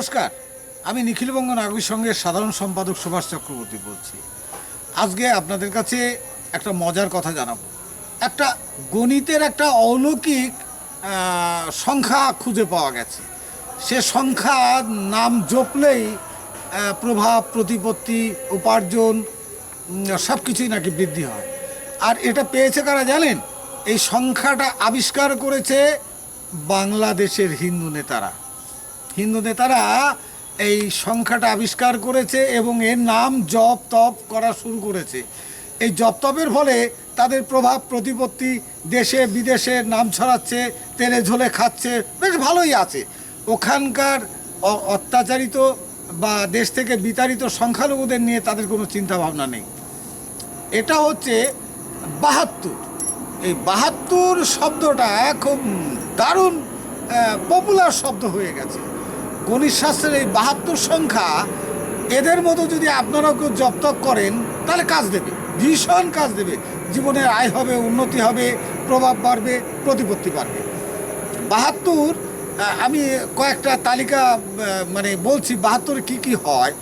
নমস্কার, আমি নিখিলবঙ্গ নাগরিক সংঘের সাধারণ সম্পাদক সুভাষ চক্রবর্তী বলছি। আজকে আপনাদের কাছে একটা মজার কথা জানাব। একটা গণিতের একটা অলৌকিক সংখ্যা খুঁজে পাওয়া গেছে। সে সংখ্যা নাম জপলেই প্রভাব, প্রতিপত্তি, উপার্জন সব কিছুই নাকি বৃদ্ধি হয়। আর এটা পেয়েছে কারা জানেন? এই সংখ্যাটা আবিষ্কার করেছে বাংলাদেশের হিন্দু নেতারা। হিন্দু নেতারা এই সংখ্যাটা আবিষ্কার করেছে এবং এর নাম জপ তপ করা শুরু করেছে। এই জপ তপের ফলে তাদের প্রভাব প্রতিপত্তি দেশে বিদেশে নাম ছড়াচ্ছে, তেলে ঝোলে খাচ্ছে, বেশ ভালোই আছে। ওখানকার অত্যাচারিত বা দেশ থেকে বিতাড়িত সংখ্যালঘুদের নিয়ে তাদের কোনো চিন্তা ভাবনা নেই। এটা হচ্ছে বাহাত্তর। এই বাহাত্তর শব্দটা খুব দারুণ পপুলার শব্দ হয়ে গেছে। গণিত শাস্ত্রের এই বাহাত্তর সংখ্যা, এদের মতো যদি আপনারাও কেউ জপ্তক করেন, তাহলে কাজ দেবে, ভীষণ কাজ দেবে। জীবনের আয় হবে, উন্নতি হবে, প্রভাব বাড়বে, প্রতিপত্তি বাড়বে। বাহাত্তর আমি কয়েকটা তালিকা মানে বলছি, বাহাত্তরে কি কি হয়,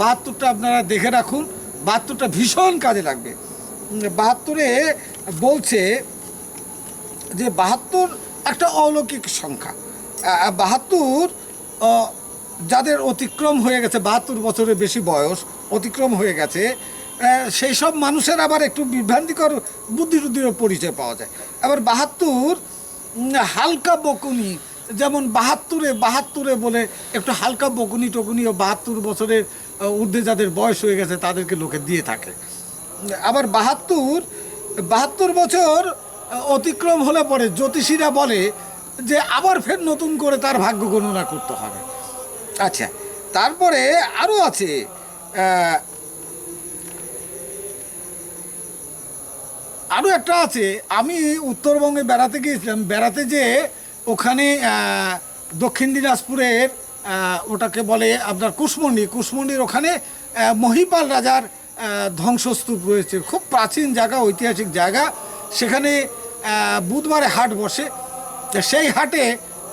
বাহাত্তরটা আপনারা দেখে রাখুন, বাহাত্তরটা ভীষণ কাজে লাগবে। বাহাত্তরে বলছে যে বাহাত্তর একটা অলৌকিক সংখ্যা বাহাত্তর যাদের অতিক্রম হয়ে গেছে, বাহাত্তর বছরের বেশি বয়স, অতিক্রম হয়ে গেছে সেই সব মানুষের আবার একটু বিভ্রান্তিকর বুদ্ধি টুদ্ধিরও পরিচয় পাওয়া যায়। আবার বাহাত্তর হালকা বকুনি, যেমন বাহাত্তরে বাহাত্তরে বলে একটু হালকা বকুনি টকুনি ও বাহাত্তর বছরের ঊর্ধ্বে যাদের বয়স হয়ে গেছে, তাদেরকে লোকে দিয়ে থাকে। আবার বাহাত্তর বাহাত্তর বছর অতিক্রম হলে পরে জ্যোতিষীরা বলে যে আবার ফের নতুন করে তার ভাগ্য গণনা করতে হবে। আচ্ছা তারপরে আরও আছে আরও একটা আছে, আমি উত্তরবঙ্গে বেড়াতে গিয়েছিলাম, বেড়াতে যে ওখানে দক্ষিণ দিনাজপুরের ওটাকে বলে আপনার কুশমন্ডি, কুশমন্ডির ওখানে মহিপাল রাজার ধ্বংসস্তূপ রয়েছে। খুব প্রাচীন জায়গা, ঐতিহাসিক জায়গা। সেখানে বুধবারে হাট বসে। তো সেই হাটে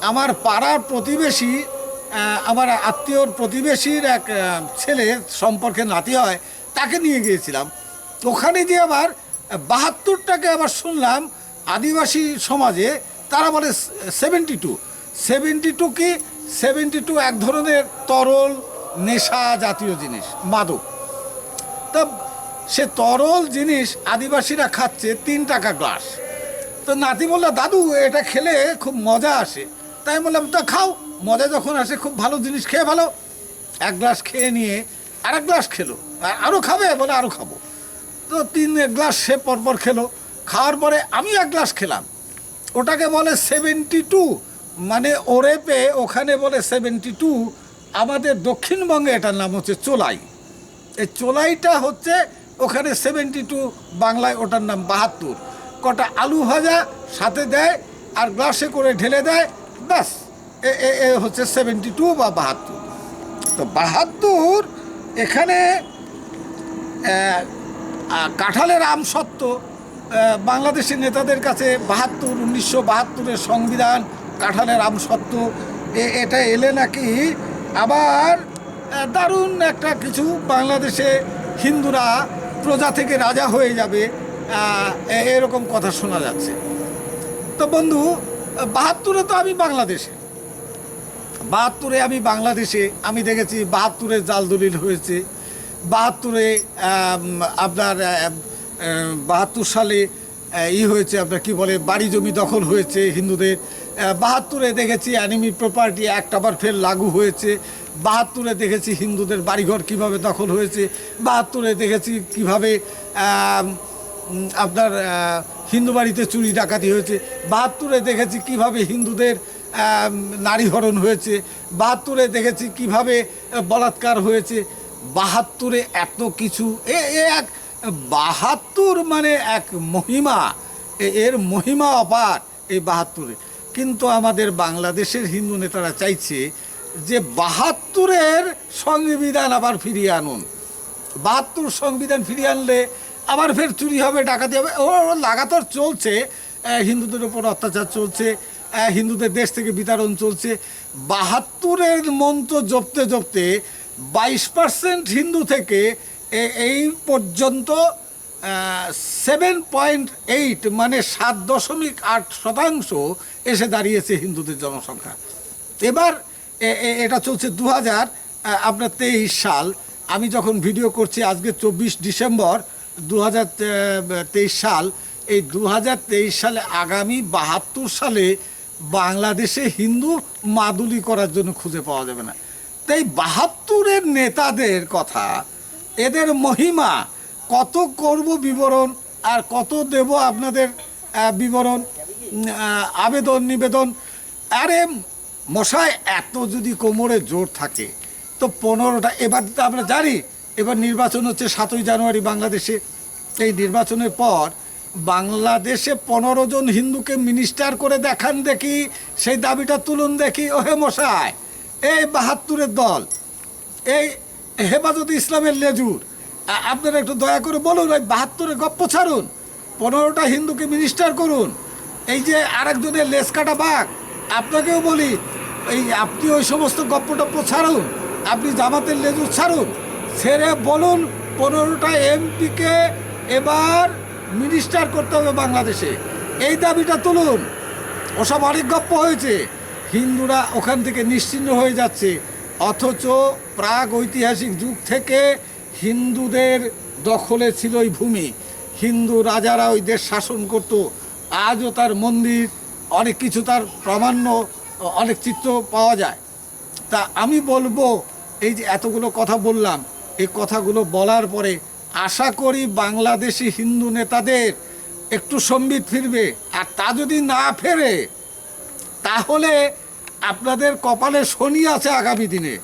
আমার পাড়ার প্রতিবেশী আমার আত্মীয়র প্রতিবেশীর এক ছেলে সম্পর্কে নাতি হয়, তাকে নিয়ে গিয়েছিলাম। ওখানে যে আবার বাহাত্তরটাকে আবার শুনলাম আদিবাসী সমাজে, তারা বলে সেভেন্টি টু সেভেন্টি টু কি? সেভেন্টি টু এক ধরনের তরল, নেশা জাতীয় জিনিস, মাদক। তা সে তরল জিনিস আদিবাসীরা খাচ্ছে তিন টাকা গ্লাস। তো নাতি বলল, দাদু, এটা খেলে খুব মজা আসে। তাই বললাম, তা খাও। মজা যখন আসে, খুব ভালো জিনিস খেয়ে ভালো এক গ্লাস খেয়ে নিয়ে আর এক গ্লাস খেলো। আর আরও খাবে? বলে আরও খাব। তো তিন, এক গ্লাস সে পরপর খেলো। খাওয়ার পরে আমি এক গ্লাস খেলাম। ওটাকে বলে সেভেন্টি টু মানে ওরেপে ওখানে বলে সেভেন্টি টু আমাদের দক্ষিণবঙ্গে এটার নাম হচ্ছে চোলাই। এই চোলাইটা হচ্ছে ওখানে সেভেন্টি টু বাংলায় ওটার নাম বাহাত্তর। কটা আলু ভাজা সাথে দেয় আর গ্লাসে করে ঢেলে দেয় ব্যাস। এ হচ্ছে সেভেন্টি টু বা বাহাত্তর। তো বাহাত্তর এখানে কাঁঠালের আমসত্ত্ব আহ, বাংলাদেশের নেতাদের কাছে বাহাত্তর উনিশশো বাহাত্তরের সংবিধান কাঁঠালের আমসত্ত্ব এ- এটা এলে নাকি আবার দারুণ একটা কিছু বাংলাদেশে হিন্দুরা প্রজা থেকে রাজা হয়ে যাবে। এরকম কথা শোনা যাচ্ছে। তো বন্ধু, বাহাত্তরে তো আমি বাংলাদেশে। বাহাত্তরে আমি বাংলাদেশে, আমি দেখেছি বাহাত্তরে জাল দলিল হয়েছে। বাহাত্তরে আপনার বাহাত্তর সালে ই হয়েছে আপনার কি বলে, বাড়ি জমি দখল হয়েছে হিন্দুদের। বাহাত্তরে দেখেছি অ্যানিমি প্রপার্টি অ্যাক্ট আবার ফের লাগু হয়েছে। বাহাত্তরে দেখেছি হিন্দুদের বাড়িঘর কীভাবে দখল হয়েছে। বাহাত্তরে দেখেছি কীভাবে আপনার হিন্দু বাড়িতে চুরি ডাকাতি হয়েছে। বাহাত্তরে দেখেছি কীভাবে হিন্দুদের আম, নারী হরণ হয়েছে। বাহাত্তরে দেখেছি কীভাবে বলাৎকার হয়েছে। বাহাত্তরে এত কিছু এ এক বাহাত্তর মানে এক মহিমা। এর মহিমা অপার এই বাহাত্তরে। কিন্তু আমাদের বাংলাদেশের হিন্দু নেতারা চাইছে যে বাহাত্তরের সংবিধান আবার ফিরিয়ে আনুন। বাহাত্তর সংবিধান ফিরিয়ে আনলে আবার ফের চুরি হবে, ডাকাতি হবে। ও লাগাতার চলছে। হিন্দুদের উপর অত্যাচার চলছে। হিন্দুদের দেশ থেকে বিতরণ চলছে। বাহাত্তরের মন্ত্র জপতে জপতে বাইশ পার্সেন্ট হিন্দু থেকে এই পর্যন্ত সেভেন পয়েন্ট এইট মানে সাত দশমিক আট শতাংশ এসে দাঁড়িয়েছে হিন্দুদের জনসংখ্যা। এবার এটা চলছে দু হাজার আপনার তেইশ সাল। আমি যখন ভিডিও করছি, আজকে চব্বিশ ডিসেম্বর দু হাজার তেইশ সাল, এই দু হাজার তেইশ সালে আগামী বাহাত্তর সালে বাংলাদেশে হিন্দু মাদুলি করার জন্য খুঁজে পাওয়া যাবে না। তাই বাহাত্তরের নেতাদের কথা, এদের মহিমা, কত করব বিবরণ আর কত দেব আপনাদের বিবরণ আবেদন, নিবেদন। আরে মশায়, এত যদি কোমরে জোর থাকে, তো পনেরোটা, এবার তো আমরা জানি এবার নির্বাচন হচ্ছে সাতই জানুয়ারি বাংলাদেশে। এই নির্বাচনের পর বাংলাদেশে পনেরো জন হিন্দুকে মিনিস্টার করে দেখান দেখি, সেই দাবিটা তুলুন দেখি। ওহে মশাই, এই বাহাত্তরের দল, এই হেফাজত ইসলামের লেজুর আপনারা একটু দয়া করে বলুন, ওই বাহাত্তরে গপ্প ছাড়ুন, পনেরোটা হিন্দুকে মিনিস্টার করুন। এই যে আরেকজনের লেস কাটা বাঘ, আপনাকেও বলি, এই আপনি ওই সমস্ত গপ্প টপ্প ছাড়ুন আপনি জামাতের লেজুর ছাড়ুন। ছেড়ে বলুন, পনেরোটা এমপিকে এবার মিনিস্টার করতে হবে বাংলাদেশে। এই দাবিটা তুলুন। ওসব অনেক গপ্প হয়েছে। হিন্দুরা ওখান থেকে নিশ্চিহ্ন হয়ে যাচ্ছে। অথচ প্রাগ ঐতিহাসিক যুগ থেকে হিন্দুদের দখলে ছিল ওই ভূমি। হিন্দু রাজারা ওই দেশ শাসন করত। আজও তার মন্দির, অনেক কিছু তার প্রামাণ্য, অনেক চিত্র পাওয়া যায়। তা আমি বলব, এই যে এতগুলো কথা বললাম এই কথাগুলো বলার পরে আশা করি বাংলাদেশি হিন্দু নেতাদের একটু সম্বিত ফিরবে। আর তা যদি না ফেরে, তাহলে আপনাদের কপালে শনি আছে আগামী দিনে।